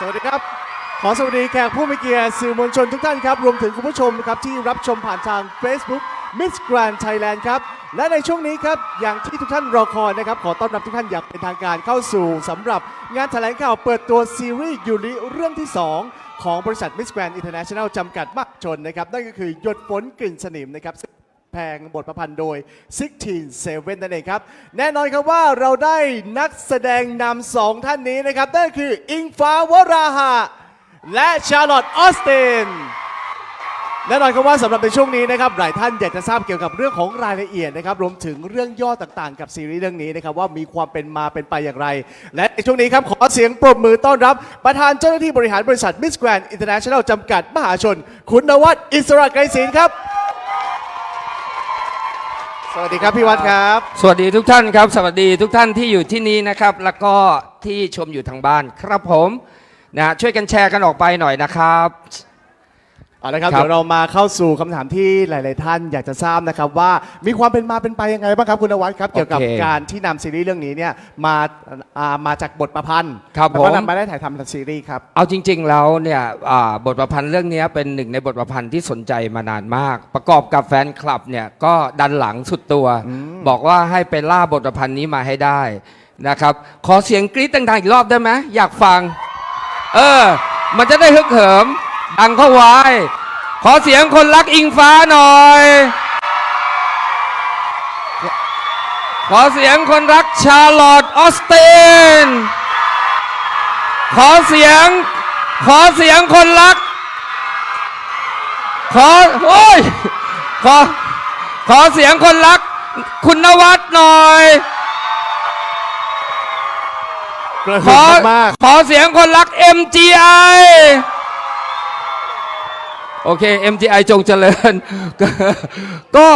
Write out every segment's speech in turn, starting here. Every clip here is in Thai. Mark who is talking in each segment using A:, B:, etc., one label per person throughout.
A: สวัสดีครับ ขอสวัสดีแขกผู้มีเกียรติสื่อมวลชนทุกท่านครับ รวมถึงคุณผู้ชมนะครับที่รับชมผ่านทาง Facebook Miss Grand Thailand ครับ และในช่วงนี้ครับ อย่างที่ทุกท่านรอคอยนะครับ ขอต้อนรับทุกท่านอย่างเป็นทางการเข้าสู่สำหรับงานแถลงข่าวเปิดตัวซีรีส์ยูริเรื่องที่ 2 ของบริษัท Miss Grand International จำกัดมหาชนนะครับนั่นก็คือหยดฝนกลิ่นสนิมนะครับ พงบทประพันธ์โดย 16 7นั่นเองครับ แน่นอนครับว่าเราได้นักแสดงนำสองท่านนี้นะครับนั่นคืออิงฟ้าวราหะ และชาร์ลอตออสตินแน่นอนครับว่าสำหรับในช่วงนี้นะครับหลายท่านอยากจะทราบเกี่ยวกับเรื่องของรายละเอียดนะครับรวมถึงเรื่องย่อต่างๆ กับซีรีส์เรื่องนี้นะครับว่ามีความเป็นมาเป็นไปอย่างไร และในช่วงนี้ครับขอเสียงปรบมือต้อนรับ ประธานเจ้าหน้าที่บริหารบริษัท Miss Grand International จำกัดมหาชน คุณนวัดอิสระไกรศิลป์ครับ สวัสดีครับพี่วัดครับ
B: สวัสดีทุกท่านครับ สวัสดีทุกท่านที่อยู่ที่นี่นะครับ แล้วก็ที่ชมอยู่ทางบ้านครับผมนะช่วยกันแชร์กันออกไปหน่อยนะครับ
A: เอาละครับ
B: ครับ
A: เดี๋ยวเรามาเข้าสู่คำถามที่หลาย ๆ ท่านอยากจะทราบนะครับว่ามีความเป็นมาเป็นไปยังไงบ้างครับคุณนวัดครับเกี่ยวกับการที่นำซีรีส์เรื่องนี้เนี่ยมาอ่ามาจากบทประพันธ์
B: ครับ
A: แล้ว
B: ผ
A: ก็
B: ม
A: นำมาได้ถ่ายทำเป็นซีรีส์ครับ
B: เอาจริง ๆ แล้วเนี่ยอ่าบทประพันธ์เรื่องนี้เป็นหนึ่งในบทประพันธ์ที่สนใจมานานมาก ประกอบกับแฟนคลับเนี่ยก็ดันหลังสุดตัว บอกว่าให้ไปล่าบทประพันธ์นี้มาให้ได้นะครับ ขอเสียงกรี๊ดดังๆอีกรอบได้ไหมอยากฟัง เออ มันจะได้ฮึกเหิม ดังเข้าไว้ ขอเสียงคนรักอิงฟ้าหน่อย ขอเสียงคนรักชาร์ลอตออสติน ขอเสียง ขอเสียงคนรัก ขอ โอ้ย ขอ ขอเสียงคนรัก คุณนวัดหน่อย
A: กระ
B: ข
A: หึ่
B: อ
A: มมาก
B: ขอเสียงคนรัก MGI โอเค MGI จงเจริญ ก็ก็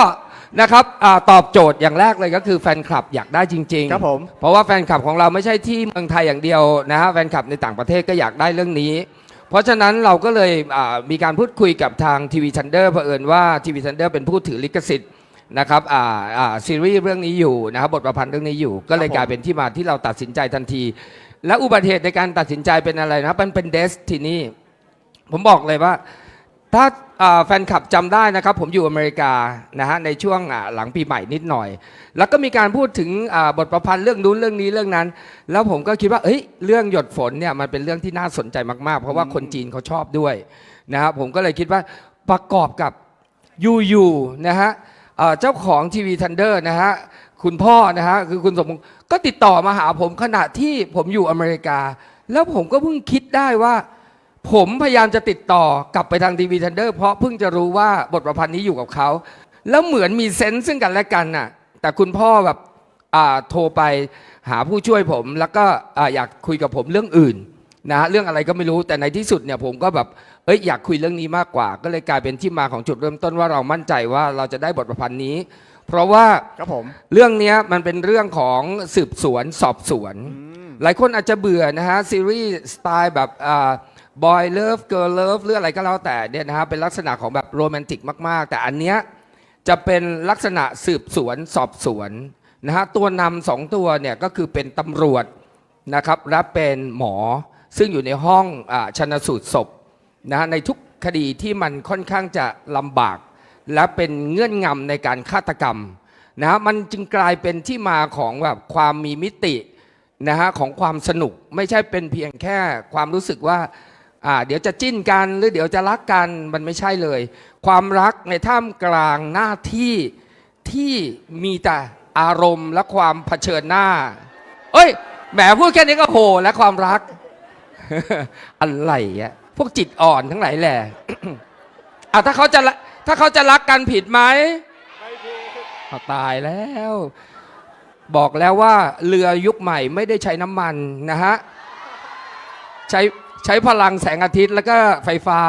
B: นะครับอาตอบโจทย์อย่างแรกเลยก็คือแฟนคลับอยากได้จริงๆ
A: ครับผม
B: เพราะว่าแฟนคลับของเราไม่ใช่ที่เมืองไทยอย่างเดียวนะฮะแฟนคลับในต่างประเทศก็อยากได้เรื่องนี้ เพราะฉะนั้นเราก็เลยอ่ามีการพูดคุยกับทางทีวีทันเดอร์เผอิญว่าทีวีทันเดอร์เป็นผู้ถือลิขสิทธิ์นะครับอ่าอ่าซีรีส์เรื่องนี้อยู่นะครับบทประพันธ์เรื่องนี้อยู่ ก็เลย
A: ครับผม
B: กลายเป็นที่มาที่เราตัดสินใจทันที และอุบัติเหตุในการตัดสินใจเป็นอะไรนะครับมันเป็นเดสทีนี่ผมบอกเลยว่า ถ้าอ่าแฟนคลับจำได้นะครับ ผมอยู่อเมริกานะฮะในช่วงอ่าหลังปีใหม่นิดหน่อย แล้วก็มีการพูดถึงอ่าบทประพันธ์เรื่องนู้นเรื่องนี้เรื่องนั้น แล้วผมก็คิดว่าเอ้ยเรื่องหยดฝนเนี่ยมันเป็นเรื่องที่น่าสนใจมากๆ เพราะว่าคนจีนเขาชอบด้วยนะครับผมก็เลยคิดว่าประกอบกับยูยูนะฮะเอ่อเจ้าของทีวีทันเดอร์นะฮะคุณพ่อนะฮะคือคุณสมพงศ์ก็ติดต่อมาหาผมขณะที่ผมอยู่อเมริกา แล้วผมก็เพิ่งคิดได้ว่า ผมพยายามจะติดต่อกลับไปทางทีวีทันเดอร์เพราะเพิ่งจะรู้ว่าบทประพันธ์นี้อยู่กับเขา แล้วเหมือนมีเซนส์ซึ่งกันและกันน่ะ แต่คุณพ่อแบบอ่าโทรไปหาผู้ช่วยผม แล้วก็ออยากคุยกับผมเรื่องอื่นนะฮะเรื่องอะไรก็ไม่รู้แต่ในที่สุดเนี่ยผมก็แบบเอ้ยอยากคุยเรื่องนี้มากกว่า ก็เลยกลายเป็นที่มาของจุดเริ่มต้นว่าเรามั่นใจว่าเราจะได้บทประพันธ์นี้ เพราะว่า
A: ครับผม
B: เรื่องเนี้ยมันเป็นเรื่องของสืบสวนสอบสวน หลายคนอาจจะเบื่อนะฮะซีรีส์สไตล์แบบอ่า บอยเลิฟเกิร์ลเลิฟหรืออะไรก็แล้วแต่เนี่ยนะฮะเป็นลักษณะของแบบโรแมนติกมากๆ แต่อันเนี้ยจะเป็นลักษณะสืบสวนสอบสวนนะฮะตัวนำสองตัวเนี่ยก็คือเป็นตำรวจนะครับและเป็นหมอซึ่งอยู่ในห้องอชนสูตรศพนะฮะในทุกคดีที่มันค่อนข้างจะลำบาก และเป็นเงื่อนงำในการฆาตกรรมนะฮะมันจึงกลายเป็นที่มาของแบบความมีมิตินะฮะของความสนุกไม่ใช่เป็นเพียงแค่ความรู้สึกว่า อ่าเดี๋ยวจะจิ้นกันหรือเดี๋ยวจะรักกันมันไม่ใช่เลย ความรักในท่ามกลางหน้าที่ที่มีแต่อารมณ์และความเผชิญหน้า เอ้ยแหมพูดแค่นี้ก็โหและความรัก อะไรอะพวกจิตอ่อนทั้งหลายแหละอะถ้าเขาจะถ้าเขาจะรักกันผิดไหมเอาตายแล้ว บอกแล้วว่าเรือยุคใหม่ไม่ได้ใช้น้ำมันนะฮะใช้ ใช้พลังแสงอาทิตย์แล้วก็ไฟฟ้า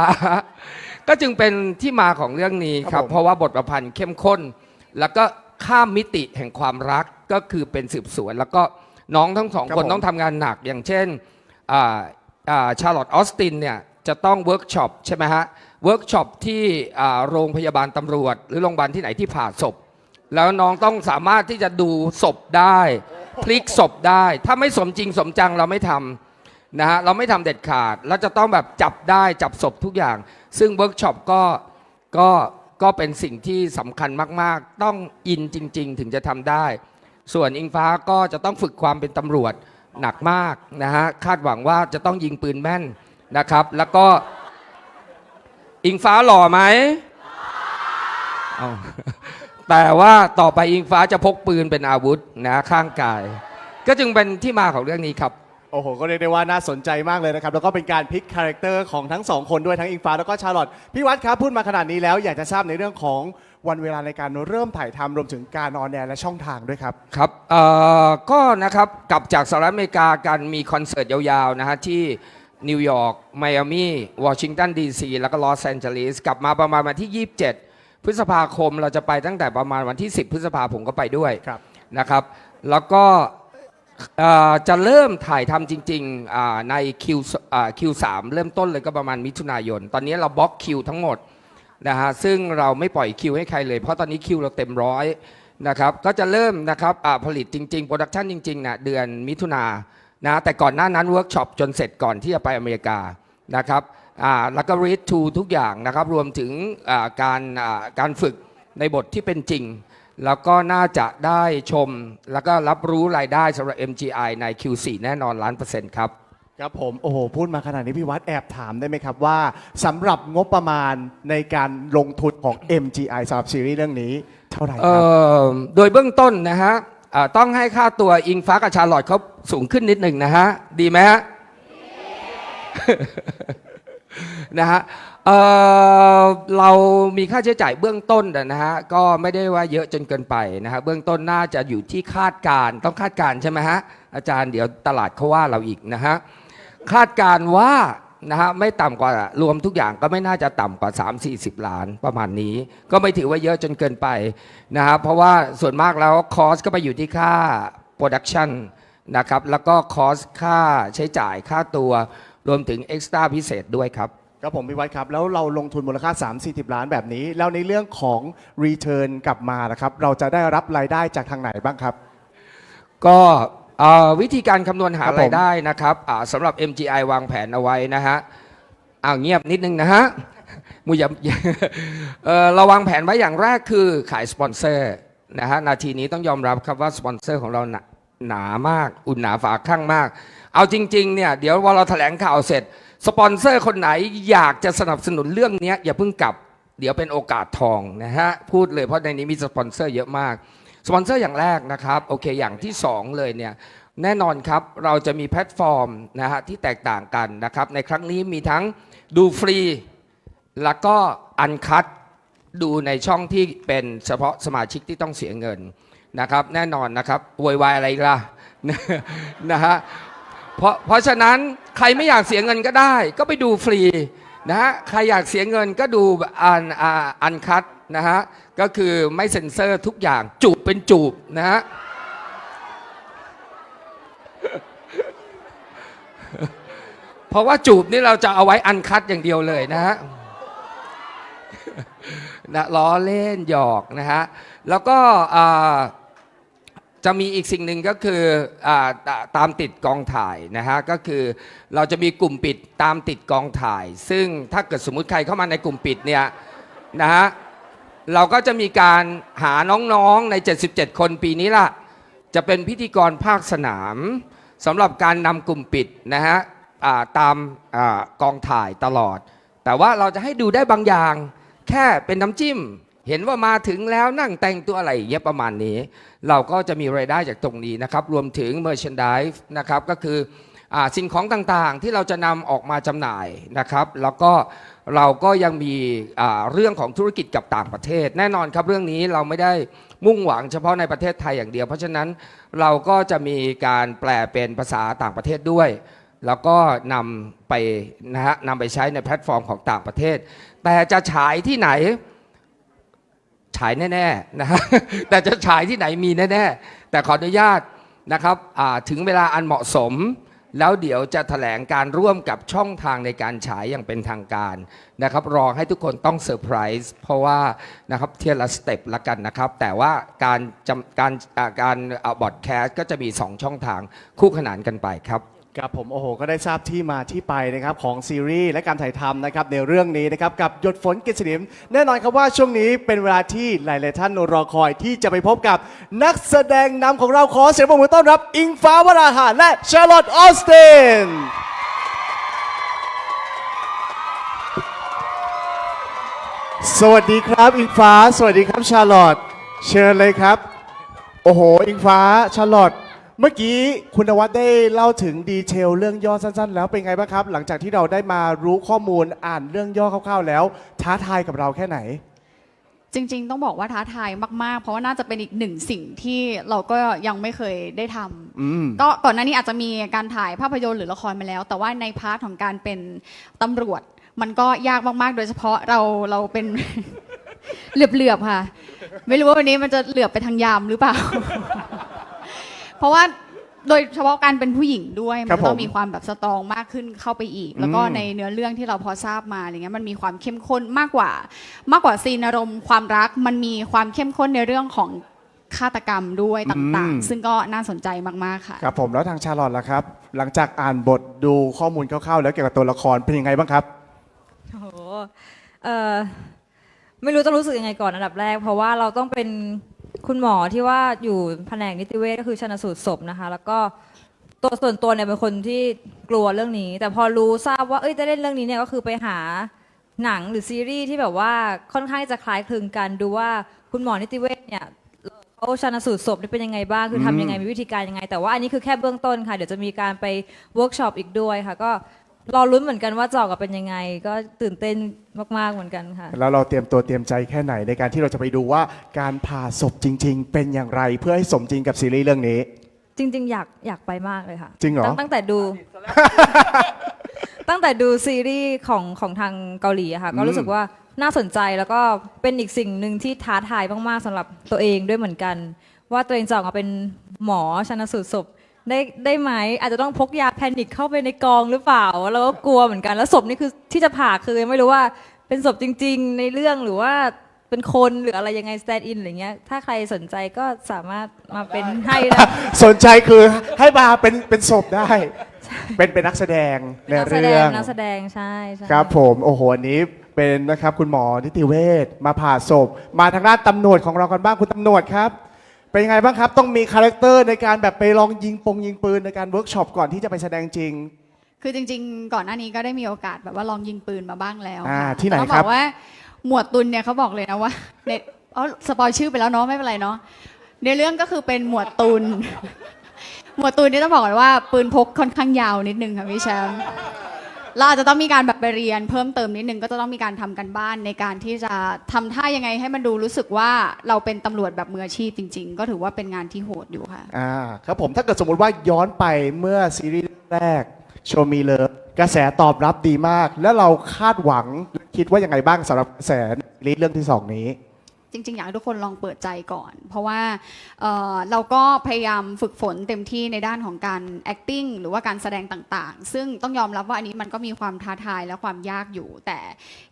B: ก็จึงเป็นที่มาของเรื่องนี้ค
A: ครั
B: รั
A: บบ ผม
B: เพราะว่าบทประพันธ์เข้มข้น แล้วก็ข้ามมิติแห่งความรักก็คือเป็นสืบสวน แล้วก็น้องทั้งสอง
A: ครับ
B: คน
A: ผม
B: ต้องทำงานหนักอย่างเช่นชาร์ลอตออสตินเนี่ยจะต้องเวิร์กช็อปใช่ไหมฮะเวิร์กช็อปที่อ่าโรงพยาบาลตำรวจ หรือโรงพยาบาลที่ไหนที่ผ่าศพ แล้วน้องต้องสามารถที่จะดูศพได้ พลิกศพได้ ถ้าไม่สมจริงสมจังเราไม่ท นะฮะเราไม่ทำเด็ดขาดแล้วจะต้องแบบจับได้จับศพทุกอย่าง ซึ่งเวิร์กช็อปก็ก็ก็เป็นสิ่งที่สำคัญมาก ๆ ต้องอินจริง ๆ ถึงจะทำได้ ส่วนอิงฟ้าก็จะต้องฝึกความเป็นตำรวจหนักมากนะฮะคาดหวังว่าจะต้องยิงปืนแม่นนะครับ แล้วก็อิงฟ้าหล่อไหมแต่ว่าต่อไปอิงฟ้าจะพกปืนเป็นอาวุธนะข้างกาย ก็จึงเป็นที่มาของเรื่องนี้ครับ
A: โอ้โห ก็เรียกได้ว่าน่าสนใจมากเลยนะครับ แล้วก็เป็นการพลิกคาแรคเตอร์ของทั้งสองคนด้วยทั้งอิงฟ้าแล้วก็ชาร์ลอตพี่วัดครับพูดมาขนาดนี้แล้วอยากจะทราบในเรื่องของวันเวลาในการเริ่มถ่ายทำรวมถึงการออนแอร์และช่องทางด้วยครับ
B: ครับเอ่อก็นะครับกลับจากสหรัฐอเมริกากันมีคอนเสิร์ตยาวๆนะฮะที่นิวยอร์กไมอามีวอชิงตันดีซีแล้วก็ลอสแอนเจลิสกลับมาประมาณวันที่ 27 พฤษภาคมเราจะไปตั้งแต่ประมาณวันที่ 10 พฤษภาผมก็ไปด้วย
A: ครับ
B: นะครับ แล้วก็เอ่อ จะเริ่มถ่ายทำจริงๆอ่าใน Q อ่า Q3 เริ่มต้นเลยก็ประมาณมิถุนายน ตอนนี้เราบล็อกคิวทั้งหมดนะฮะซึ่งเราไม่ปล่อยคิวให้ใครเลย เพราะตอนนี้คิวเราเต็มร้อยนะครับก็จะเริ่มนะครับผลิตจริงๆโปรดักชันจริงๆนะเดือนมิถุนานะแต่ก่อนหน้านั้นเวิร์กช็อปจนเสร็จก่อนที่จะไปอเมริกานะครับแล้วก็ read to ทุกอย่างนะครับรวมถึงการการฝึกในบทที่เป็นจริง แล้วก็น่าจะได้ชม แล้วก็รับรู้รายได้สำหรับ MGI ใน Q4 แน่นอนล้านเปอร์เซ็นต์ครับ
A: ครับผม โอ้โห พูดมาขนาดนี้พี่วัดแอบถามได้ไหมครับว่าสำหรับงบประมาณในการลงทุนของ MGI สำหรับซีรีส์เรื่องนี้เท่าไหร่ค
B: เอ่
A: รับ
B: อโดยเบื้องต้นนะฮะอ่าต้องให้ค่าตัวอิงฟ้ากับชาร์ลอตเขาสูงขึ้นนิดหนึ่งนะฮะ ดีไหมฮะ นะฮะ เอ่อเรามีค่าใช้จ่ายเบื้องต้นนะฮะก็ไม่ได้ว่าเยอะจนเกินไปนะฮะเบื้องต้นน่าจะอยู่ที่คาดการต้องคาดการใช่ไหมฮะอาจารย์เดี๋ยวตลาดเขาว่าเราอีกนะฮะคาดการว่านะฮะไม่ต่ำกว่ารวมทุกอย่างก็ไม่น่าจะต่ำกว่า 3-40 ล้านประมาณนี้ ก็ไม่ถือว่าเยอะจนเกินไปนะครับเพราะว่าส่วนมากแล้วคอสก็ไปอยู่ที่ค่าโปรดักชันนะครับแล้วก็คอสค่าใช้จ่ายค่าตัวรวมถึงเอ็กซ์ตร้าพิเศษด้วยครับ
A: ครับผมพี่วัดครับ แล้วเราลงทุนมูลค่า 3-40 ล้านแบบนี้ แล้วในเรื่องของ Return กลับมานะครับ เราจะได้รับรายได้จากทางไหนบ้างครับ
B: ก็เอ่อวิธีการคำนวณหา
A: ครับผม
B: รายได้นะครับอ่าสำหรับ MGI วางแผนเอาไว้นะฮะอ้าวเงียบนิดนึงนะฮะมูอย่าเอ่อเราวางแผนไว้อย่างแรกคือขายสปอนเซอร์นะฮะนาทีนี้ต้องยอมรับครับว่าสปอนเซอร์ของเราหนาหนามาก อุ่นหนาฝาข้างมาก เอาจริงๆเนี่ยเดี๋ยวพอเราแถลงข่าวเสร็จ สปอนเซอร์คนไหนอยากจะสนับสนุนเรื่องนี้อย่าเพิ่งกลับ เดี๋ยวเป็นโอกาสทองนะฮะ พูดเลยเพราะในนี้มีสปอนเซอร์เยอะมาก สปอนเซอร์อย่างแรกนะครับ โอเค อย่างที่ 2 เลยเนี่ย แน่นอนครับ เราจะมีแพลตฟอร์มนะฮะที่แตกต่างกันนะครับ ในครั้งนี้มีทั้งดูฟรี แล้วก็อันคัดดูในช่องที่เป็นเฉพาะสมาชิกที่ต้องเสียเงินนะครับ แน่นอนนะครับโวยวายอะไรล่ะนะฮะ เพราะเพราะฉะนั้นใครไม่อยากเสียเงินก็ได้ ก็ไปดูฟรีนะฮะใครอยากเสียเงินก็ดูอันอันคัดนะฮะก็คือไม่เซ็นเซอร์ทุกอย่างจูบเป็นจูบนะฮะเพราะว่าจูบนี่เราจะเอาไว้อันคัดอย่างเดียวเลยนะฮะนะล้อเล่นหยอกนะฮะแล้วก็อ่า จะมีอีกสิ่งหนึ่งก็คืออตามติดกองถ่ายนะฮะก็คือเราจะมีกลุ่มปิดตามติดกองถ่าย ซึ่งถ้าเกิดสมมติใครเข้ามาในกลุ่มปิดเนี่ยนะฮะเราก็จะมีการหาน้องๆใน 77 คนปีนี้ล่ะ จะเป็นพิธีกรภาคสนามสำหรับการนำกลุ่มปิดนะฮะตามอกองถ่ายตลอด แต่ว่าเราจะให้ดูได้บางอย่าง แค่เป็นน้ำจิ้ม เห็นว่ามาถึงแล้วนั่งแต่งตัวอะไรอย่างเงี้ยประมาณนี้ เราก็จะมีรายได้จากตรงนี้นะครับ รวมถึง merchandise นะครับก็คืออสิ่งของต่างๆที่เราจะนำออกมาจำหน่ายนะครับ แล้วก็เราก็ยังมีเรื่องของธุรกิจกับต่างประเทศ แน่นอนครับเรื่องนี้เราไม่ได้มุ่งหวังเฉพาะในประเทศไทยอย่างเดียว เพราะฉะนั้นเราก็จะมีการแปลเป็นภาษาต่างประเทศด้วย แล้วก็นำไปนะฮะนำไปใช้ในแพลตฟอร์มของต่างประเทศ แต่จะฉายที่ไหนายแน่ๆนะฮะแต่จะฉายที่ไหนมีแน่ๆแต่ขออนุญาตนะครับถึงเวลาอันเหมาะสม แล้วเดี๋ยวจะแถลงการร่วมกับช่องทางในการฉายอย่างเป็นทางการนะครับรอให้ทุกคนต้องเซอร์ไพรส์เพราะว่านะครับเทียละสเต็ปละกันนะครับ แต่ว่าการจำการการบอดแคสต์ก็จะมี 2 ช่องทางคู่ขนานกันไปครับ
A: ครับผมโอ้โหก็ได้ทราบที่มาที่ไปนะครับของซีรีส์และการถ่ายทำนะครับในเรื่องนี้นะครับกับหยดฝนกฤษณิม แน่นอนครับว่าช่วงนี้เป็นเวลาที่หลายๆท่านรอคอยที่จะไปพบกับนักแสดงนำของเราขอเสียงปรบมือต้อนรับ อิงฟ้าวราหะและชาร์ลอตออสตินสวัสดีครับอิงฟ้า สวัสดีครับชาร์ลอตเชิญเลยครับ โอ้โห อิงฟ้าชาร์ลอต เมื่อกี้คุณนวัดได้เล่าถึงดีเทลเรื่องย่อสั้นๆ แล้วเป็นไงบ้างครับ หลังจากที่เราได้มารู้ข้อมูลอ่านเรื่องย่อคร่าวๆ แล้ว ท้าทายกับเราแค่ไหน
C: จริง ๆ ต้องบอกว่าท้าทายมากๆ เพราะว่าน่าจะเป็นอีกหนึ่งสิ่งที่เราก็ยังไม่เคยได้ทำ
A: อืม
C: ก็ก่อนหน้านี้อาจจะมีการถ่ายภาพยนตร์หรือละครมาแล้ว แต่ว่าในพาร์ทของการเป็นตำรวจ มันก็ยากมากๆ โดยเฉพาะเราเราเป็น เหลือบๆค่ะ ไม่รู้ว่าวันนี้มันจะเหลือบไปทางยามหรือเปล่า เพราะว่าโดยเฉพาะการเป็นผู้หญิงด้วย
A: ครั
C: มั
A: บ
C: นต้อง
A: ผม
C: มีความแบบสตรองมากขึ้นเข้าไปอีก แล้วก็
A: อืม
C: ในเนื้อเรื่องที่เราพอทราบมาอะไรเงี้ยมันมีความเข้มข้นมากกว่า มากกว่าซีนอารมณ์ความรัก มันมีความเข้มข้นในเรื่องของฆาตกรรมด้วยต่างๆ ซึ่งก็น่าสนใจมากๆค่ะ
A: ครับผมแล้วทางชาร์ลอตล่ะครับ หลังจากอ่านบทดูข้อมูลคร่าวๆแล้วเกี่ยวกับตัวละครเป็นยังไงบ้างครับ
D: โอ้โหเอ่อไม่รู้จะรู้สึกยังไงก่อนอันดับแรก เพราะว่าเราต้องเป็น คุณหมอที่ว่าอยู่แผนกนิติเวชก็คือชนสูตรศพนะคะ แล้วก็ตัวส่วนตัวเนี่ยเป็นคนที่กลัวเรื่องนี้ แต่พอรู้ทราบว่าเอ้ยจะเล่นเรื่องนี้เนี่ยก็คือไปหาหนังหรือซีรีส์ที่แบบว่าค่อนข้างจะคล้ายคลึงกันดูว่าคุณหมอนิติเวชเนี่ยเขาชันสูตรศพนี่เป็นยังไงบ้างคือทำยังไงมีวิธีการยังไง แต่ว่าอันนี้คือแค่เบื้องต้นค่ะ เดี๋ยวจะมีการไปเวิร์กช็อปอีกด้วยค่ะ ก็ รอลุ้นเหมือนกันว่าจะออกมาเป็นยังไง ก็ตื่นเต้นมาก ๆ เหมือนกันค่ะ
A: แล้วเราเตรียมตัวเตรียมใจแค่ไหนในการที่เราจะไปดูว่าการผ่าศพจริง ๆ เป็นอย่างไรเพื่อให้สมจริงกับซีรีส์เรื่องนี้
D: จริง ๆ อยากอยากไปมากเลยค่ะ
A: จริงเหรอ
D: ตั้ตั้งแต่ดู ตั้งแต่ดูซีรีส์ของของทางเกาหลีอะค่ะ ก็รู้สึกว่าน่าสนใจแล้วก็เป็นอีกสิ่งหนึ่งที่ท้าทายมาก ๆสำหรับตัวเองด้วยเหมือนกัน ว่าตัวเองจะออกมาเป็นหมอชันสูตรศพ ได้ได้ไหมอาจจะต้องพกยาแพนิคเข้าไปในกองหรือเปล่าแล้วก็กลัวเหมือนกันแล้วศพนี่คือที่จะผ่าคือยังไม่รู้ว่าเป็นศพจริง ๆ ในเรื่องหรือว่าเป็นคนหรืออะไรยังไงสแตนด์อินอะไรเงี้ยถ้าใครสนใจก็สามารถมาเป็นให้ได้
A: สนใจคือให้มาเป็นเป็นศพได้ เป็นเป็นนักแสดงใน
D: นักแสด
A: เรื่อง
D: งนักแสดงใช่ใช่
A: ครับผมโอ้โหอันนี้เป็นนะครับคุณหมอนิติเวชมาผ่าศพ มาทางด้านตำรวจของเรากันบ้างคุณตำรวจครับ เป็นยังไงบ้างครับ ต้องมีคาแรคเตอร์ในการแบบไปลองยิงปงยิงปืนในการเวิร์กช็อปก่อนที่จะไปแสดงจริง
C: คือจริง ๆ ก่อนหน้านี้ก็ได้มีโอกาสแบบว่าลองยิงปืนมาบ้างแล้ว
A: อ่า
C: ค่ะ
A: ที่ไหน
C: ต้อง
A: ครับ
C: อกว่าหมวดตุลเนี่ยเขาบอกเลยนะว่าเน็ตเอ๋อสปอยชื่อไปแล้วเนาะไม่เป็นไรเนาะในเรื่องก็คือเป็นหมวดตุล หมวดตุลนี่ต้องบอกเลยว่าปืนพกค่อนข้างยาวนิดนึงค่ะพี่แชมป์ เราอาจจะต้องมีการแบบไปเรียนเพิ่มเติมนิดนึงก็จะต้องมีการทำกันบ้านในการที่จะทำท่ายังไงให้มันดูรู้สึกว่าเราเป็นตำรวจแบบมืออาชีพจริง ๆ ก็ถือว่าเป็นงานที่โหดอยู่ค่ะ
A: อ่าครับผมถ้าเกิดสมมติว่าย้อนไปเมื่อซีรีส์แรกโชมีเลิฟกระแสตอบรับดีมาก แล้วเราคาดหวังคิดว่ายังไงบ้างสำหรับกระแสซีรีส์เรื่องที่สองนี้
C: จริง ๆ อยากให้ทุกคนลองเปิดใจก่อน เพราะว่าเเราก็พยายามฝึกฝนเต็มที่ในด้านของการ acting หรือว่าการแสดงต่างๆ ซึ่งต้องยอมรับว่าอันนี้มันก็มีความท้าทายและความยากอยู่ แต่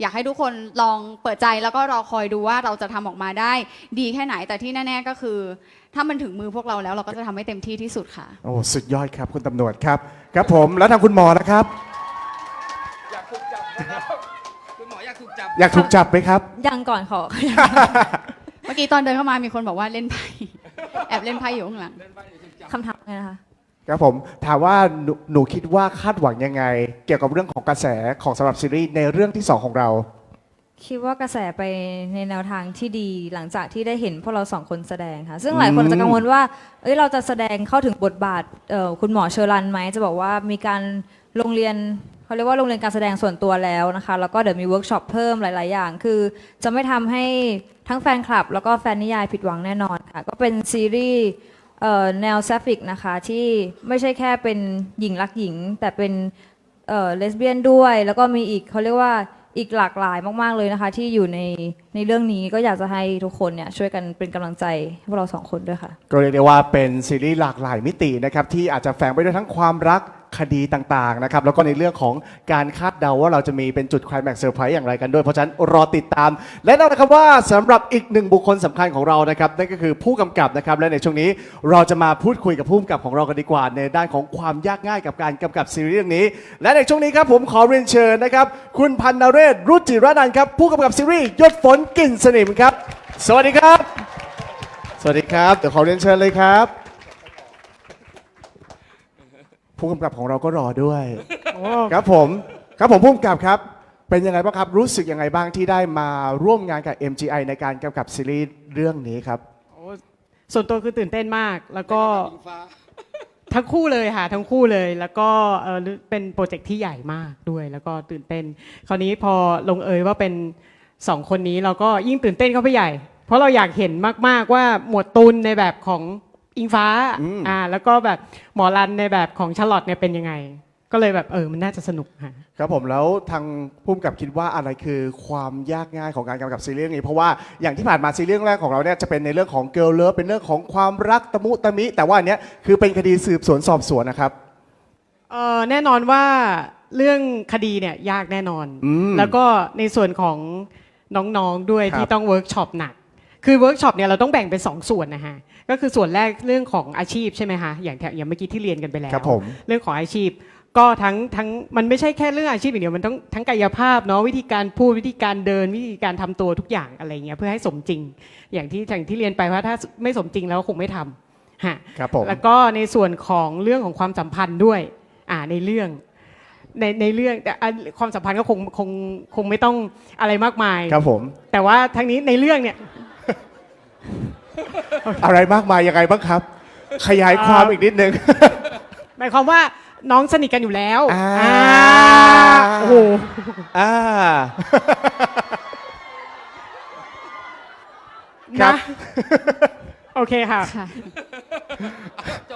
C: อยากให้ทุกคนลองเปิดใจแล้วก็รอคอยดูว่าเราจะทำออกมาได้ดีแค่ไหนแต่ที่แน่ ๆ ก็คือ ถ้ามันถึงมือพวกเราแล้วเราก็จะทำให้เต็มที่ที่สุดค่ะ
A: โอ้สุดยอดครับคุณตำรวจครับครับผมแล้วทางคุณหมอนะครับ
B: อยากถูกจับนะครับคุณหมอ อยากถูกจับ
A: อยากถูกจับไหมครับ
D: ยังก่อนขอ
C: เมื่อกี้ตอนเดินเข้ามามีคนบอกว่าเล่นไพ่แอบเล่นไพ่อยู่ข้างหลัง
D: คำถามไงนะคะ
A: ครับผมถามว่าหนูหนูคิดว่าคาดหวังยังไง เกี่ยวกับเรื่องของกระแสของสำหรับซีรีส์ในเรื่องที่สองของเรา
D: คิดว่ากระแสไปในแนวทางที่ดีหลังจากที่ได้เห็นพวกเราสองคนแสดงค่ะ ซึ่งหลายคนอาจจะกังวลว่าเอ้ยเราจะแสดงเข้าถึงบทบาทเอ่อคุณหมอเชอรันไหมจะบอกว่ามีการโรงเรียน เขาเรียกว่าโรงเรียนการแสดงส่วนตัวแล้วนะคะ แล้วก็เดี๋ยวมีเวิร์กช็อปเพิ่มหลาย ๆ อย่าง คือจะไม่ทำให้ทั้งแฟนคลับ แล้วก็แฟนนิยายผิดหวังแน่นอนค่ะ ก็เป็นซีรีส์แนวแซฟิกนะคะ ที่ไม่ใช่แค่เป็นหญิงรักหญิง แต่เป็นเลสเบี้ยนด้วย แล้วก็มีอีกเขาเรียกว่าอีกหลากหลายมาก ๆ เลยนะคะ ที่อยู่ในในเรื่องนี้ก็อยากจะให้ทุกคนเนี่ยช่วยกันเป็นกำลังใจให้พวกเราสองคนด้วยค่ะ
A: ก็เรียกได้ว่าเป็นซีรีส์หลากหลายมิตินะครับที่อาจจะแฝงไปด้วยทั้งความรัก คดีต่างๆนะครับแล้วก็ในเรื่องของการคาดเดาว่าเราจะมีเป็นจุดคลายแม็กซ์เซอร์ไพรส์อย่างไรกันด้วย เพราะฉะนั้นรอติดตาม และแน่นนะครับว่าสำหรับอีกหนึ่งบุคคลสำคัญของเรานะครับนั่นก็คือผู้กำกับนะครับและในช่วงนี้เราจะมาพูดคุยกับผู้กำกับของเรากันดีกว่า ในด้านของความยากง่ายกับการกำกับซีรีส์เรื่องนี้ และในช่วงนี้ครับผมขอเรียนเชิญนะครับคุณพันนเรศรุจิรนันท์ครับผู้กำกับซีรีส์ยศฝนกลิ่นสนิมครับ สวัสดีครับ สวัสดีครับเดี๋ยวขอเรียนเชิญเลยครับ ผู้กำกับของเราก็รอด้วย ครับผมครับผมผู้กำกับครับ เป็นยังไงบ้างครับรู้สึกยังไงบ้างที่ได้มาร่วมงานกับ MGI ในการกำกับซีรีส์เรื่องนี้ครับ
E: โอ้ส่วนตัวคือตื่นเต้นมาก แล้วก็ทั้งคู่เลยค่ะทั้งคู่เลยแล้วก็เอ่อเป็นโปรเจกต์ที่ใหญ่มากด้วย แล้วก็ตื่นเต้น คราวนี้พอลงเอยว่าเป็นสองคนนี้เราก็ยิ่งตื่นเต้นเข้าไปใหญ่ เพราะเราอยากเห็นมาก ๆว่าหมวดตุลในแบบของ อิงฟ้า
A: อืม
E: อ่าแล้วก็แบบหมอรันในแบบของชาร์ลอตเนี่ยเป็นยังไง ก็เลยแบบเออมันน่าจะสนุกค่ะ
A: ครับผมแล้วทางผู้กำกับคิดว่าอะไรคือความยากง่ายของการกำกับซีรีส์เรื่องนี้ เพราะว่าอย่างที่ผ่านมาซีรีส์เรื่องแรกของเราเนี่ยจะเป็นในเรื่องของเกิร์ลเลิฟเป็นเรื่องของความรักตะมุตะมิ แต่ว่าอันเนี้ยคือเป็นคดีสืบสวนสอบสวนนะครับ
E: เอ่อแน่นอนว่าเรื่องคดีเนี่ยยากแน่นอน
A: อืม
E: แล้วก็ในส่วนของน้องๆด้วย
A: ครับ
E: ที่ต้องเวิร์กช็อปหนัก คือเวิร์กช็อปเนี่ยเราต้องแบ่งเป็นสองส่วนนะฮะก็คือส่วนแรกเรื่องของอาชีพใช่ไหมฮะอย่างแถอย่างเมื่อกี้ที่เรียนกันไปแล้ว
A: ครับผม
E: เรื่องของอาชีพ ก็ทั้งทั้งมันไม่ใช่แค่เรื่องอาชีพอย่างเดียวมันต้องทั้งกายภาพเนาะวิธีการพูดวิธีการเดิน วิธีการทำตัวทุกอย่างอะไรเงี้ยเพื่อให้สมจริง อย่างที่อย่างที่เรียนไปว่าถ้าไม่สมจริงแล้วคงไม่ทำฮะ
A: ครับผม
E: แล้วก็ในส่วนของเรื่องของความสัมพันธ์ด้วยอ่าในเรื่องในในเรื่องแต่อะความสัมพันธ์ก็คงคงคงไม่ต้องอะไรมากมาย
A: ครับผม
E: แต่ว่าทั้งนี้ในเรื่องเนี่ย
A: อะไรมากมายยังไงบ้างครับ ขยายความอีกนิดนึง
E: หมายความว่าน้องสนิทกันอยู่แล้ว
A: อ่า
E: อ่าโอ้โห
A: อ่า ครับ
E: นะโอเคค่ะ
C: ค่ะ
A: จ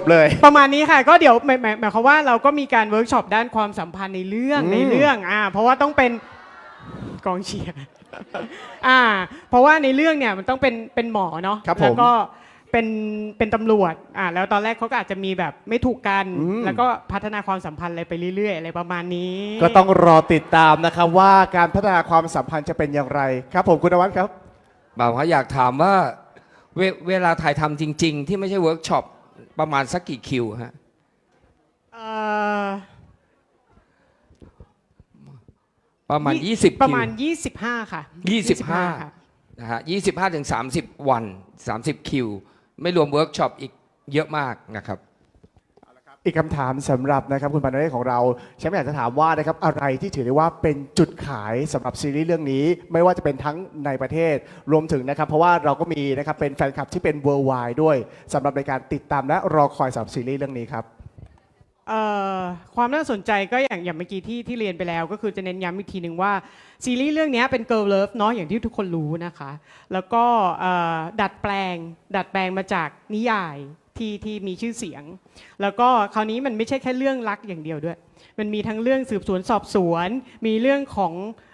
A: บเลย
E: ประมาณนี้ค่ะก็เดี๋ยวหมายหมายหมายความว่าเราก็มีการเวิร์กช็อปด้านความสัมพันธ์ในเรื่อง
A: อืม
E: ในเรื่องอ่าเพราะว่าต้องเป็นกองเชียร์ อ่า เพราะว่าในเรื่องเนี่ยมันต้องเป็นเป็นหมอเนาะ
A: ครับผม
E: แล้วก็เป็นเป็นตำรวจอ่าแล้วตอนแรกเขาก็อาจจะมีแบบไม่ถูกกัน
A: อืม
E: แล้วก็พัฒนาความสัมพันธ์อะไรไปเรื่อยๆ อะไรประมาณนี้
A: ก็ต้องรอติดตามนะครับว่าการพัฒนาความสัมพันธ์จะเป็นอย่างไรครับ ผมคุณนวัดครับ
B: บ่าวเขาอยากถามว่าเวเวลาถ่ายทำจริง ๆ ที่ไม่ใช่เวิร์กช็อปประมาณสักกี่คิวฮะ
E: เอ่อ
B: ประมาณ
E: ยี่
B: 20
E: ประ
B: คิว
E: มาณ25 ค่ะ
B: 25
E: ค่ะ
B: นะฮะ25ถึง30 วัน 30 คิว ไม่รวมเวิร์กช็อปอีกเยอะมากนะครับ
A: อีกคำถามสำหรับนะครับคุณปานเรศของเราแชมป์อยากจะถามว่านะครับอะไรที่ถือได้ว่าเป็นจุดขายสำหรับซีรีส์เรื่องนี้ ไม่ว่าจะเป็นทั้งในประเทศรวมถึงนะครับ เพราะว่าเราก็มีนะครับเป็นแฟนคลับที่เป็น worldwide ด้วยสำหรับในการติดตามและรอคอยสำหรับซีรีส์เรื่องนี้ครับ
E: เอ่อ ความน่าสนใจก็อย่างอย่างเมื่อกี้ที่ที่เรียนไปแล้ว ก็คือจะเน้นย้ำอีกทีหนึ่งว่าซีรีส์เรื่องนี้เป็น Girl Love เนาะอย่างที่ทุกคนรู้นะคะ แล้วก็ดัดแปลง ดัดแปลงมาจากนิยายที่ที่มีชื่อเสียง แล้วก็คราวนี้มันไม่ใช่แค่เรื่องรักอย่างเดียวด้วย มันมีทั้งเรื่องสืบสวนสอบสวน มีเรื่องของ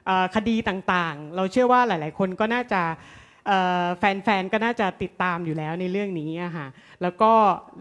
E: อคดีต่างๆ เราเชื่อว่าหลาย ๆ คนก็น่าจะ แฟนๆ ก็น่าจะติดตามอยู่แล้วในเรื่องนี้ค่ะแล้วก็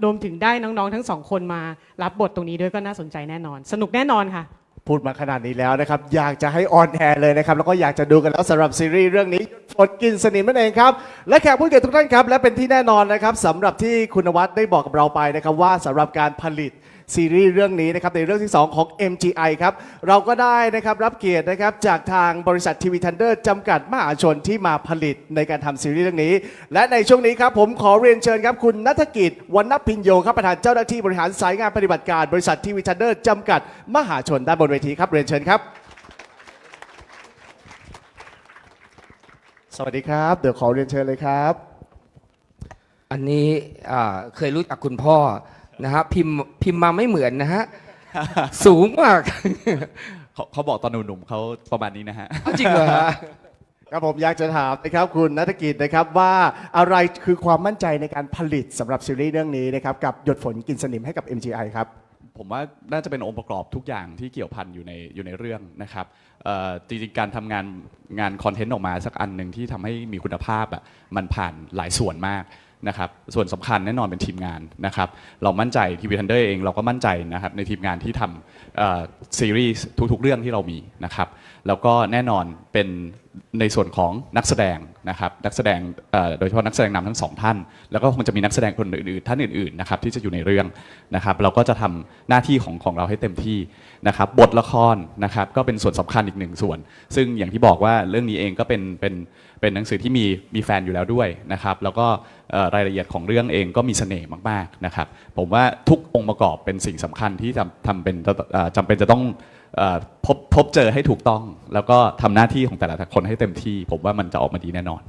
E: รวมถึงได้น้องๆ ทั้งสองคนมารับบทตรงนี้ด้วยก็น่าสนใจแน่นอน สนุกแน่นอนค่ะ
A: พูดมาขนาดนี้แล้วนะครับ อยากจะให้ออนแอร์เลยนะครับ แล้วก็อยากจะดูกันแล้วสำหรับซีรีส์เรื่องนี้ฟดกินสนิมนั่นเองครับ และแขกผู้เกียรติทุกท่านครับ และเป็นที่แน่นอนนะครับสำหรับที่คุณวัดได้บอกกับเราไปนะครับว่าสำหรับการผลิต ซีรีส์เรื่องนี้นะครับในเรื่องที่ 2 ของ MGI ครับเราก็ได้นะครับรับเกียรตินะครับจากทางบริษัททีวีทันเดอร์จำกัดมหาชนที่มาผลิตในการทำซีรีส์เรื่องนี้ และในช่วงนี้ครับผมขอเรียนเชิญครับคุณนัฐกิจวรรณพินโยครับประธานเจ้าหน้าที่บริหารสายงานปฏิบัติการบริษัททีวีทันเดอร์จำกัดมหาชนด้านบนเวทีครับเรียนเชิญครับ สวัสดีครับ เดี๋ยวขอเรียนเชิญเลยครับ
B: อันนี้อ่าเคยรู้จักคุณพ่อ นะฮะพิมพ์พิมพ์มาไม่เหมือนนะฮะ สูงมาก
F: เขาเขาบอกตอนหนุ่มๆเขาประมาณนี้นะฮะ
B: เอาจริงเหรอฮะ
A: ครับผมอยากจะถามนะครับคุณนัฐกิจนะครับว่าอะไรคือความมั่นใจในการผลิตสำหรับซีรีส์เรื่องนี้นะครับกับหยดฝนกินสนิมให้กับ MGI ครับ
F: ผมว่าน่าจะเป็นองค์ประกอบทุกอย่างที่เกี่ยวพันอยู่ในอยู่ในเรื่องนะครับเอ่อจริงๆการทำงานงานคอนเทนต์ออกมาสักอันหนึ่งที่ทำให้มีคุณภาพอะมันผ่านหลายส่วนมาก นะครับส่วนสำคัญแน่นอนเป็นทีมงานนะครับเรามั่นใจทีวีทันเดอร์เองเราก็มั่นใจนะครับในทีมงานที่ทำซีรีส์ทุกๆเรื่องที่เรามีนะครับ แล้วก็แน่นอนเป็นในส่วนของนักแสดงนะครับนักแสดงโดยเฉพาะนักแสดงนำทั้งสองท่าน แล้วก็คงจะมีนักแสดงคนอื่นๆท่านอื่นๆนะครับที่จะอยู่ในเรื่องนะครับเราก็จะทำหน้าที่ของของเราให้เต็มที่นะครับบทละครนะครับก็เป็นส่วนสำคัญอีกหนึ่งส่วน ซึ่งอย่างที่บอกว่าเรื่องนี้เองก็เป็นเป็นเป็นหนังสือที่มีมีแฟนอยู่แล้วด้วยนะครับแล้วก็รายละเอียดของเรื่องเองก็มีเสน่ห์มากๆนะครับผมว่าทุกองค์ประกอบเป็นสิ่งสำคัญที่ทำทำเป็นจำเป็นจะต้อง พบพบเจอให้ถูกต้อง แล้วก็ทำหน้าที่ของแต่ละคนให้เต็มที่ ผมว่ามันจะออกมาดีแน่นอน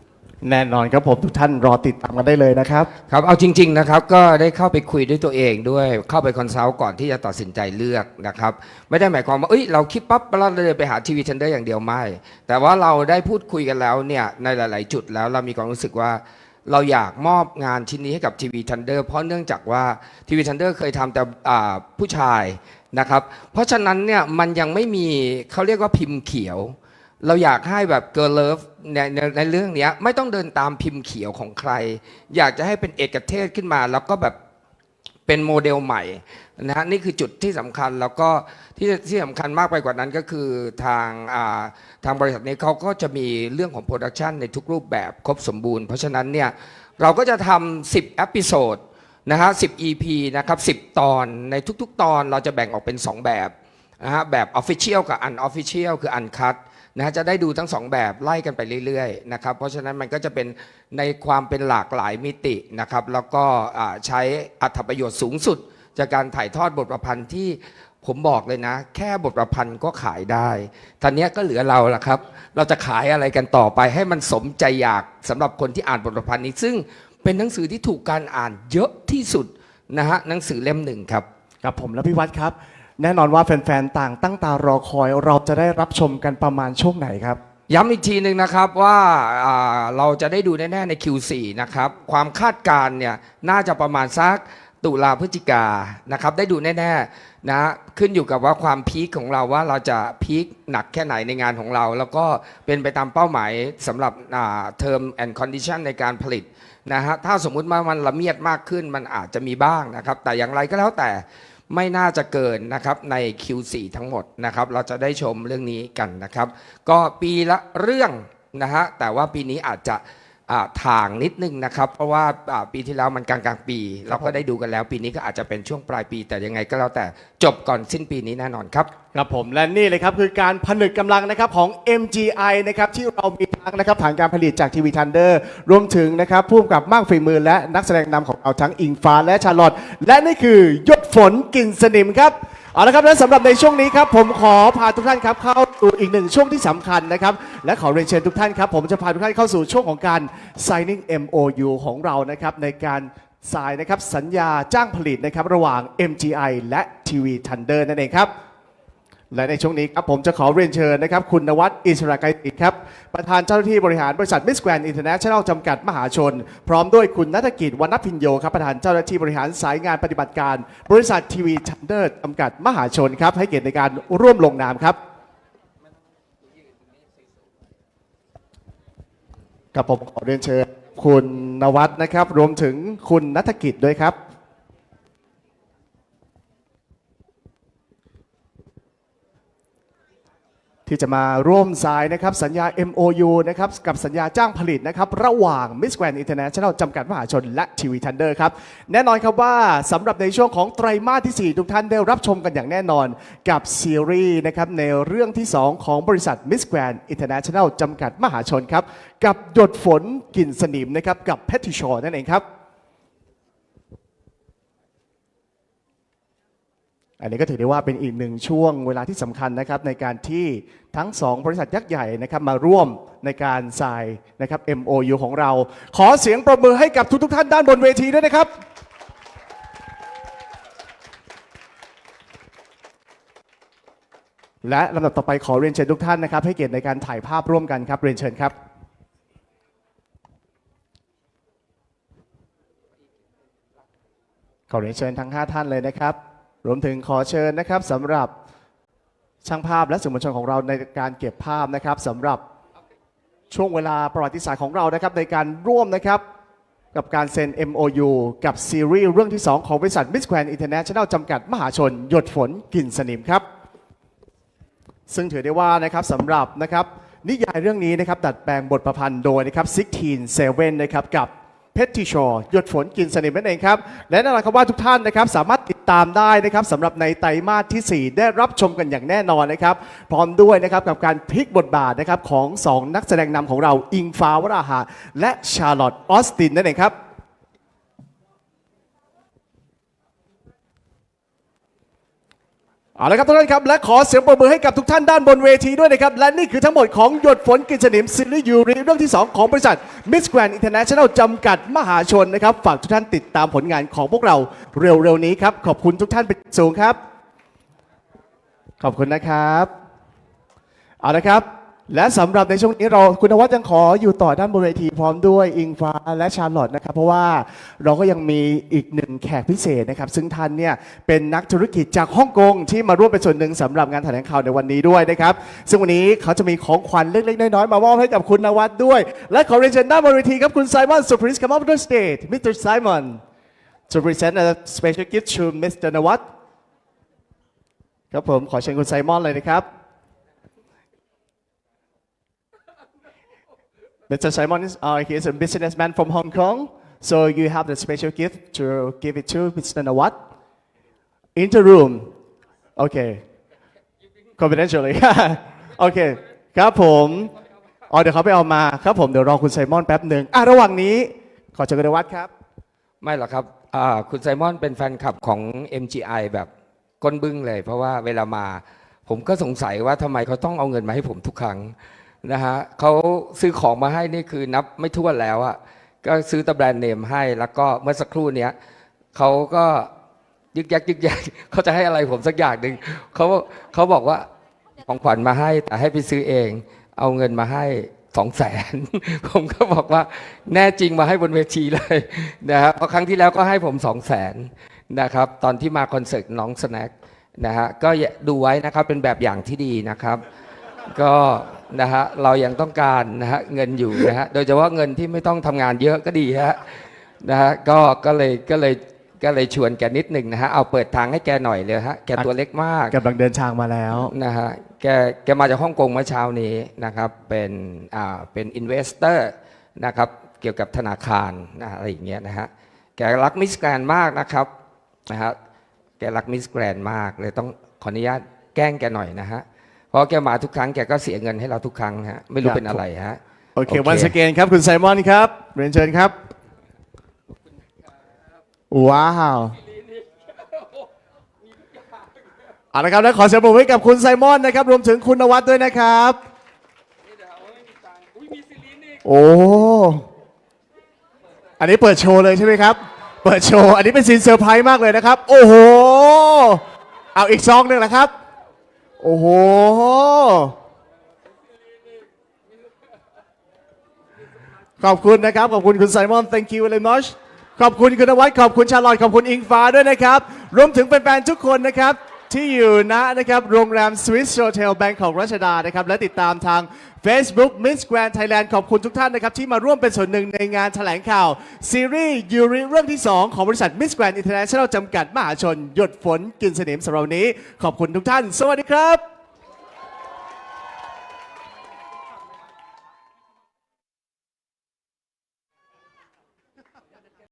A: แน่นอนครับผมทุกท่านรอติดตามกันได้เลยนะครับ
B: ครับ เอาจริง ๆ นะครับ ก็ได้เข้าไปคุยด้วยตัวเองด้วย เข้าไปคอนซัลท์ก่อนที่จะตัดสินใจเลือกนะครับ ไม่ได้หมายความว่า เอ้ย เราคิดปั๊บเราเลยไปหาทีวีเทนเดอร์อย่างเดียวไม่ แต่ว่าเราได้พูดคุยกันแล้วเนี่ย ในหลาย ๆ จุดแล้วเรามีความรู้สึกว่า เราอยากมอบงานชิ้นนี้ให้กับทีวีทันเดอร์เพราะเนื่องจากว่าทีวีทันเดอร์เคยทำแต่อ่าผู้ชายนะครับ เพราะฉะนั้นเนี่ยมันยังไม่มีเขาเรียกว่าพิมพ์เขียว เราอยากให้แบบเกิร์ลเลิฟในในในเรื่องเนี้ยไม่ต้องเดินตามพิมพ์เขียวของใคร อยากจะให้เป็นเอกเทศขึ้นมา แล้วก็แบบ เป็นโมเดลใหม่นะฮะนี่คือจุดที่สำคัญแล้วก็ที่ที่สำคัญมากไปกว่านั้นก็คือทางอ่าทางบริษัทนี้เขาก็จะมีเรื่องของโปรดักชันในทุกรูปแบบครบสมบูรณ์ เพราะฉะนั้นเนี่ยเราก็จะทำ10เอพิโซดนะฮะ10 EP นะครับ10 ตอนในทุกๆ ตอนเราจะแบ่งออกเป็น 2 แบบนะฮะแบบ Official กับ Unofficial คือ Uncut นะจะได้ดูทั้งสองแบบไล่กันไปเรื่อยๆนะครับเพราะฉะนั้นมันก็จะเป็นในความเป็นหลากหลายมิตินะครับแล้วก็ใช้อัตประโยชน์สูงสุด จากการถ่ายทอดบทประพันธ์ที่ผมบอกเลยนะ แค่บทประพันธ์ก็ขายได้ท่านนี้ยก็เหลือเราละครับ เราจะขายอะไรกันต่อไปให้มันสมใจอยากสำหรับคนที่อ่านบทประพันธ์นี้ ซึ่งเป็นหนังสือที่ถูกการอ่านเยอะที่สุดนะฮะหนังสือเล่มหนึ่งครับ
A: กับผมและพี่วัดครับ แน่นอนว่าแฟนๆ ต่างตั้งตารอคอยเราจะได้รับชมกันประมาณช่วงไหนครับ
B: ย้ำอีกทีหนึ่งนะครับว่าอ่าเราจะได้ดูแน่ๆใน Q4 นะครับ ความคาดการณ์เนี่ยน่าจะประมาณสักตุลาพฤศจิกานะครับ ได้ดูแน่ๆนะขึ้นอยู่กับว่าความพีคของเราว่าเราจะพีคหนักแค่ไหนในงานของเรา แล้วก็เป็นไปตามเป้าหมายสำหรับเทอมแอนด์คอนดิชันในการผลิตนะฮะถ้าสมมุติว่ามันละเมียดมากขึ้นมันอาจจะมีบ้างนะครับ แต่อย่างไรก็แล้วแต่ ไม่น่าจะเกินนะครับใน Q4 ทั้งหมดนะครับเราจะได้ชมเรื่องนี้กันนะครับ ก็ปีละเรื่องนะฮะแต่ว่าปีนี้อาจจะ ถ่างนิดนึงนะครับเพราะว่าปีที่แล้วมันกลางกลางปี เราก็ได้ดูกันแล้ว ปีนี้ก็อาจจะเป็นช่วงปลายปี แต่ยังไงก็แล้วแต่จบก่อนสิ้นปีนี้แน่นอนครับ
A: ครับผมและนี่เลยครับคือการผนึกกำลังนะครับของ MGI นะครับที่เรามีทั้งนะครับฐานการผลิตจากทีวีทันเดอร์รวมถึงนะครับผู้กำกับมากฝีมือและนักแสดงนำของเราทั้งอิงฟ้าและชาลอตและนี่คือหยดฝนกินสนิมครับ เอาละครับและสำหรับในช่วงนี้ครับผมขอพาทุกท่านครับเข้าสู่อีกหนึ่งช่วงที่สำคัญนะครับและขอเรียนเชิญทุกท่านครับผมจะพาทุกท่านเข้าสู่ช่วงของการ signing MOU ของเรานะครับในการสายนะครับสัญญาจ้างผลิตนะครับระหว่าง MGI และ TV Thunder นั่นเองครับ และในช่วงนี้ครับผมจะขอเรียนเชิญนะครับ คุณนวัดอิสระไกรติครับ ประธานเจ้าหน้าที่บริหารบริษัทมิสแกรนอินเตอร์เนชั่นแนลจำกัดมหาชน พร้อมด้วยคุณนัฐกิจวรรณพินโยครับ ประธานเจ้าหน้าที่บริหารสายงานปฏิบัติการ บริษัททีวีทันเดอร์จำกัดมหาชนครับ ให้เกียรติในการร่วมลงนามครับกับผมขอเรียนเชิญ คุณนวัดนะครับ รวมถึงคุณนัฐกิจด้วยครับ ที่จะมาร่วมสายนะครับสัญญา MOU นะครับกับสัญญาจ้างผลิตนะครับระหว่าง Miss Grand International จำกัดมหาชนและ TV Thunder ครับ แน่นอนครับว่าสำหรับในช่วงของไตรมาสที่ 4 ทุกท่านได้รับชมกันอย่างแน่นอนกับซีรีส์นะครับในเรื่องที่ 2 ของบริษัท Miss Grand International จำกัดมหาชนครับ กับหยดฝนกลิ่นสนิมนะครับกับ p e t t y Shaw นั่นเองครับ อันนี้ก็ถือได้ว่าเป็นอีกหนึ่งช่วงเวลาที่สำคัญนะครับในการที่ทั้งสองบริษัทยักษ์ใหญ่นะครับมาร่วมในการสายนะครับ MOU ของเรา ขอเสียงปรบมือให้กับทุกๆทท่านด้านบนเวทีด้วยนะครับ และลำดับต่อไปขอเรียนเชิญทุกท่านนะครับ ให้เกียรติในการถ่ายภาพร่วมกันครับเรียนเชิญครับขอเรียนเชิญทั้ง 5 ท่านเลยนะครับ รวมถึงขอเชิญนะครับสำหรับช่างภาพและสื่อมวลชนของเราในการเก็บภาพนะครับสำหรับช่วงเวลาประวัติศาสตร์ของเรานะครับในการร่วมนะครับกับการเซ็น MOU กับซีรีส์เรื่องที่ 2 ของบริษัท Miss Grand International จำกัดมหาชน หยดฝนกลิ่นสนิมครับ ซึ่งถือได้ว่านะครับสำหรับนะครับนิยายเรื่องนี้นะครับดัดแปลงบทประพันธ์โดยนะครับซิกทีนเซเว่นนะครับกับเพชรทิชอหยดฝนกินสนิมนั่นเองครับ และนั่นแหละครับว่าทุกท่านนะครับสามารถติด ตามได้นะครับสำหรับในไตรมาสที่ 4 ได้รับชมกันอย่างแน่นอนนะครับ พร้อมด้วยนะครับกับการพลิกบทบาทนะครับของ 2 นักแสดงนำของเราอิงฟ้าวราหะและชาร์ลอตต์ออสตินนั่นเองครับ เอาละครับทุกท่านครับ และขอเสียงปรบมือให้กับทุกท่านด้านบนเวทีด้วยนะครับ และนี่คือทั้งหมดของหยดฝนกินสนิมซีรีส์ยูรีเรื่องที่ 2 ของบริษัท Miss Grand International จำกัดมหาชนนะครับ ฝากทุกท่านติดตามผลงานของพวกเราเร็วๆนี้ครับ ขอบคุณทุกท่านเป็นสูงครับ ขอบคุณนะครับ เอาละครับ และสำหรับในช่วงนี้เราคุณนวัดยังขออยู่ต่อด้านบนเวทีพร้อมด้วยอิงฟ้าและชาลอตนะครับ เพราะว่าเราก็ยังมีอีกหนึ่งแขกพิเศษนะครับ ซึ่งท่านเนี่ยเป็นนักธุรกิจจากฮ่องกงที่มาร่วมเป็นส่วนหนึ่งสำหรับงานแถลงข่าวในวันนี้ด้วยนะครับ ซึ่งวันนี้เขาจะมีของขวัญเล็กๆ น้อยๆมามอบให้กับคุณนวัดด้วย และขอเรียนเชิญด้านบนเวทีครับคุณไซมอนสุพริส come up to the stage Mr. Simon to present a special gift to Mr. นวัดครับผมขอเชิญคุณไซมอนเลยนะครับ Mr. Simon is uh, he is a businessman from Hong Kong, so you have the special gift to give it to Mr. Nawat in the room. Okay, confidentially. okay ครับผมอ๋อเดี๋ยวเขาไปเอามาครับผมเดี๋ยวรอคุณไซมอนแป๊บหนึ่งอะระหว่างนี้ขอเชิญคุณนวัดครับ
B: ไม่หรอกครับอ่าคุณไซมอนเป็นแฟนคลับของ MGI แบบก้นบึ้งเลย เพราะว่าเวลามา ผมก็สงสัยว่าทำไมเขาต้องเอาเงินมาให้ผมทุกครั้ง นะฮะเขาซื้อของมาให้นี่คือนับไม่ถ้วนแล้วอะก็ซื้อตะแบรนด์เนมให้ แล้วก็เมื่อสักครู่เนี้ยเขาก็ยึกยักยึกยักเขาจะให้อะไรผมสักอย่างหนึ่งเขาเขาบอกว่าของขวัญมาให้แต่ให้ไปซื้อเอง เอาเงินมาให้สองแสนผมก็บอกว่าแน่จริงมาให้บนเวทีเลยนะครับเพราะครั้งที่แล้วก็ให้ผมสองแสนนะครับตอนที่มาคอนเสิร์ตน้องสแน็คนะฮะก็ดูไว้นะครับเป็นแบบอย่างที่ดีนะครับ ก็นะฮะเรายังต้องการนะฮะเงินอยู่นะฮะโดยเฉพาะเงินที่ไม่ต้องทำงานเยอะก็ดีฮะนะฮะก็ก็เลยก็เลยก็เลยชวนแกนิดหนึ่งนะฮะเอาเปิดทางให้แกหน่อยเลยฮะแกตัวเล็กมาก
A: กำลังเดินทางมาแล้ว
B: นะฮะแกแกมาจากฮ่องกงเมื่อเช้านี้นะครับเป็นอ่าเป็นอินเวสเตอร์นะครับเกี่ยวกับธนาคารนะอะไรอย่างเงี้ยนะฮะแกรักมิสแกรนมากนะครับนะฮะแกรักมิสแกรนมากเลยต้องขออนุญาตแกล้งแกหน่อยนะฮะ เพราะแกมาทุกครั้งแกก็เสียเงินให้เราทุกครั้งฮะไม่รู้
A: ครับ
B: เป็นอะไรฮะ
A: โอเค วันสเกนครับคุณไซมอนครับเรียนเชิญครับ ว้าวเอาละครับและขอเสียงปรบมือให้กับคุณไซมอนนะครับ รวมถึงคุณนวัดด้วยนะครับ โอ้อันนี้เปิดโชว์เลยใช่ไหมครับ เปิดโชว์ อันนี้เป็นซีนเซอร์ไพรส์มากเลยนะครับ โอ้โห เอาอีกซองหนึ่งนะครับ โอ้โห ขอบคุณนะครับ ขอบคุณคุณไซมอน thank you very much ขอบคุณคุณนวัดขอบคุณชาลอตขอบคุณอิงฟ้าด้วยนะครับ รวมถึงแฟนๆทุกคนนะครับ ที่อยู่ณนะครับโรงแรมสวิสโชเทลแบงของรัชดานะครับและติดตามทาง Facebook Miss Grand Thailand ขอบคุณทุกท่านนะครับ ที่มาร่วมเป็นส่วนหนึ่งในงานแถลงข่าว ซีรีส์ยูริเรื่องที่ 2 ของบริษัท Miss Grand International จำกัดมหาชน หยดฝนกินเสนมสำหรับวันนี้ ขอบคุณทุกท่าน สวัสดีครับ